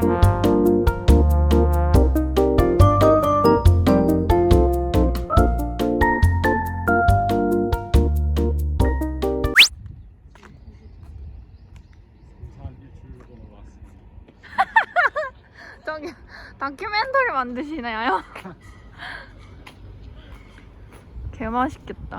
저기 다큐멘터리 만드시나요? 개맛있겠다.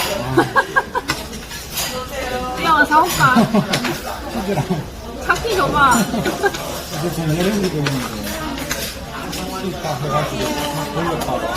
사올까? 차키 줘봐. 이게 좀 오래 익었는데 딱 해가지고 막 돌렸다가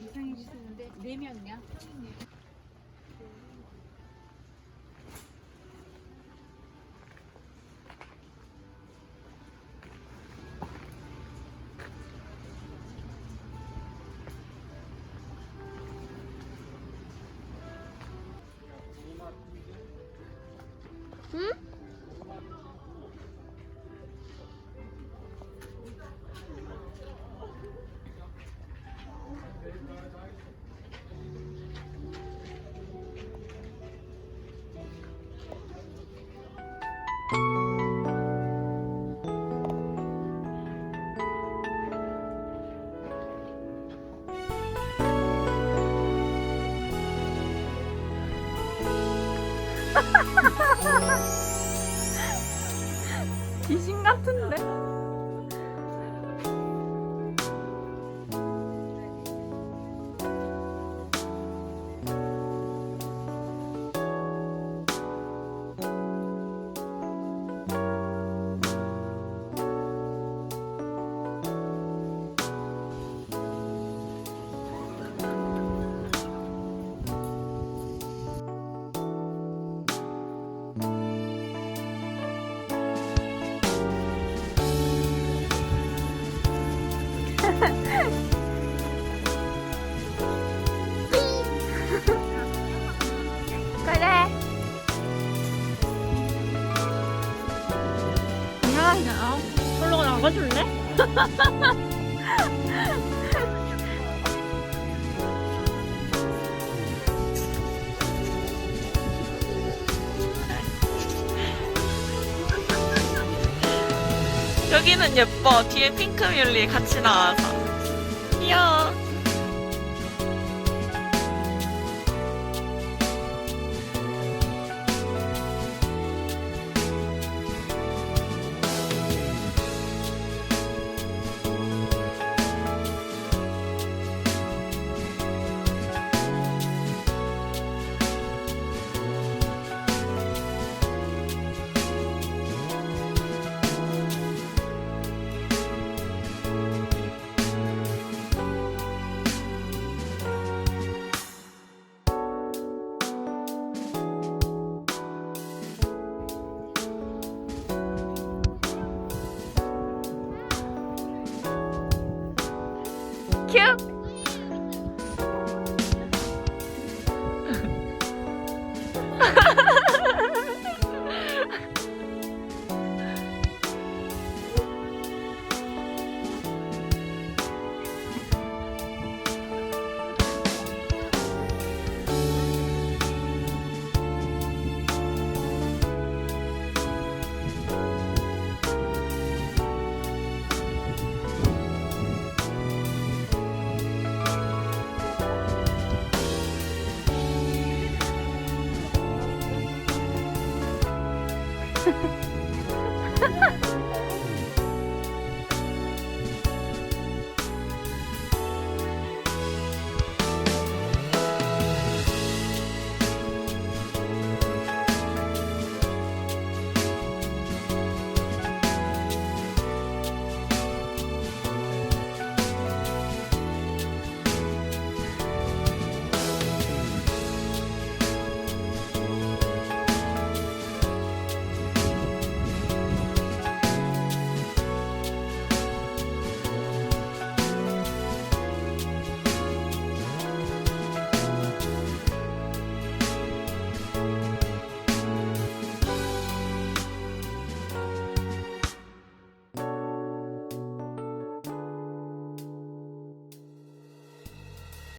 이상해지는데 네 명이야? 귀신 같은데? 여기는 예뻐. 뒤에 핑크 뮬리 같이 나와서. 귀여워.